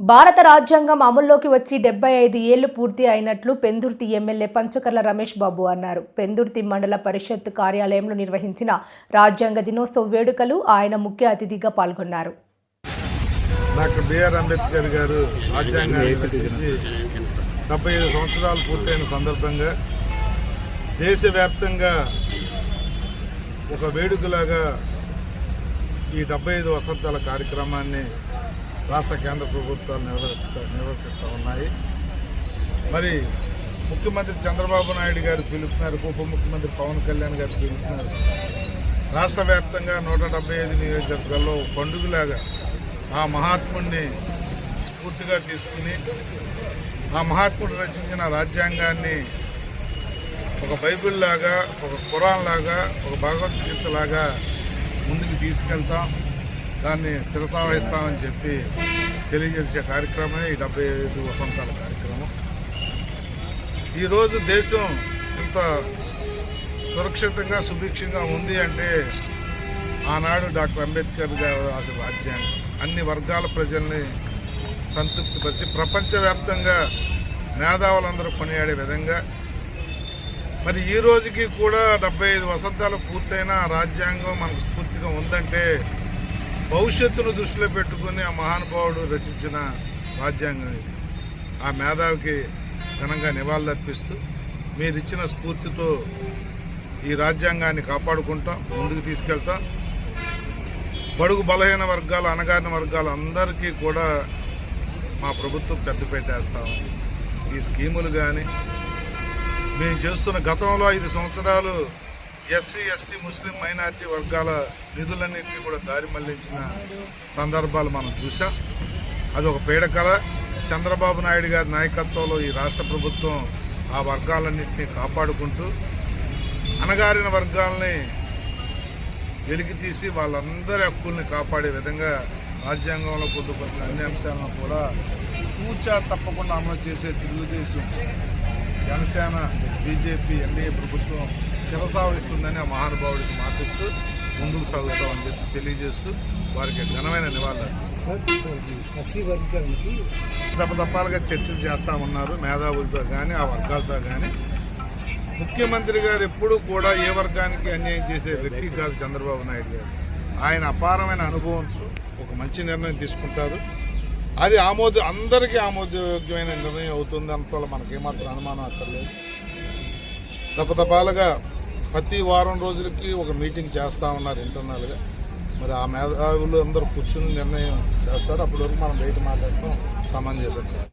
భారత రాజ్యాంగం అమల్లోకి వచ్చి డెబ్బై ఐదు ఏళ్ళు పూర్తి అయినట్లు పెందుర్తి ఎమ్మెల్యే పంచకర్ల రమేష్ బాబు అన్నారు. పెందుర్తి మండల పరిషత్ కార్యాలయంలో నిర్వహించిన రాజ్యాంగ దినోత్సవ వేడుకలు ఆయన ముఖ్య అతిథిగా పాల్గొన్నారు. డాక్టర్ బిఆర్ అంబేద్కర్ గారు రాజ్యాంగాన్ని డెబ్బై ఐదు సంవత్సరాలు పూర్తయిన సందర్భంగా దేశవ్యాప్తంగా ఒక వేడుకలాగా ఈ డెబ్బై ఐదు వసంతాల కార్యక్రమాన్ని రాష్ట్ర కేంద్ర ప్రభుత్వాలు నిర్వహిస్తా నిర్వర్తిస్తూ ఉన్నాయి. మరి ముఖ్యమంత్రి చంద్రబాబు నాయుడు గారు పిలుపున్నారు ఉప ముఖ్యమంత్రి పవన్ కళ్యాణ్ గారు పిలుపున్నారు రాష్ట్ర వ్యాప్తంగా నూట డెబ్బై ఐదు నియోజకవర్గాల్లో పండుగలాగా ఆ మహాత్ముడిని స్ఫూర్తిగా తీసుకుని ఆ మహాత్ముడు రచించిన రాజ్యాంగాన్ని ఒక బైబిల్ లాగా ఒక ఖురాన్ లాగా ఒక భగవద్గీత లాగా ముందుకు తీసుకెళ్తాం. దాన్ని శిరసావహిస్తామని చెప్పి తెలియజేసే కార్యక్రమమే ఈ డెబ్బై ఐదు వసంతాల కార్యక్రమం. ఈరోజు దేశం ఇంత సురక్షితంగా సుభిక్షంగా ఉంది అంటే ఆనాడు డాక్టర్ అంబేద్కర్ గారు రాసిన రాజ్యాంగం. అన్ని వర్గాల ప్రజల్ని సంతృప్తిపరిచి ప్రపంచవ్యాప్తంగా మేధావులందరూ కొనియాడే విధంగా మరి ఈ రోజుకి కూడా డెబ్బై ఐదు వసంతాలు పూర్తయిన ఆ రాజ్యాంగం మనకు స్ఫూర్తిగా ఉందంటే భవిష్యత్తును దృష్టిలో పెట్టుకుని ఆ మహానుభావుడు రచించిన రాజ్యాంగం ఇది. ఆ మేధావికి ఘనంగా నివాళులర్పిస్తూ మీరిచ్చిన స్ఫూర్తితో ఈ రాజ్యాంగాన్ని కాపాడుకుంటాం ముందుకు తీసుకెళ్తాం. బడుగు బలహీన వర్గాలు అనగారిన వర్గాలు అందరికీ కూడా మా ప్రభుత్వం పెద్ద వేస్తా ఈ స్కీములు కానీ మేము చేస్తున్న గతంలో ఐదు సంవత్సరాలు ఎస్సీ ఎస్టీ ముస్లిం మైనార్టీ వర్గాల నిధులన్నింటినీ కూడా దారి మళ్ళించిన సందర్భాలు మనం చూసాం అది ఒక పీడకల చంద్రబాబు నాయుడు గారి నాయకత్వంలో ఈ రాష్ట్ర ప్రభుత్వం ఆ వర్గాలన్నింటినీ కాపాడుకుంటూ అణగారిన వర్గాలని వెలికి తీసి వాళ్ళందరి హక్కుల్ని కాపాడే విధంగా రాజ్యాంగంలో పొందుపరిచిన అన్ని అంశాలను కూడా కూర్చా తప్పకుండా అమలు చేసే తెలుగుదేశం జనసేన బీజేపీ ఎన్డీఏ ప్రభుత్వం చిరసావహిస్తుందని ఆ మహానుభావుడికి మాటిస్తూ ముందుకు సాగుతామని చెప్పి తెలియజేస్తూ వారికి ఘనమైన నివాళులు అర్పిస్తాం సార్ సార్ ఈ ఎస్సీ వర్గానికి దప్పదప్పాలుగా చర్చలు చేస్తా ఉన్నారు మేధావులతో కానీ ఆ వర్గాలతో కానీ ముఖ్యమంత్రి గారు ఎప్పుడూ కూడా ఏ వర్గానికి అన్యాయం చేసే వ్యక్తి కాదు చంద్రబాబు నాయుడు గారు. ఆయన అపారమైన అనుభవంతో ఒక మంచి నిర్ణయం తీసుకుంటారు. అది ఆమోద అందరికీ ఆమోదయోగ్యమైన నిర్ణయం అవుతుంది అంతలో మనకి ఏమాత్రం అనుమానం అక్కర్లేదు. దప్పదప్పాలుగా ప్రతి వారం రోజులకి ఒక మీటింగ్ చేస్తా ఉన్నారు ఇంటర్నల్గా మరి ఆ మేధావులు అందరూ కూర్చుని నిర్ణయం చేస్తారు. అప్పటి వరకు మనం బయట మాట్లాడటం సమంజసం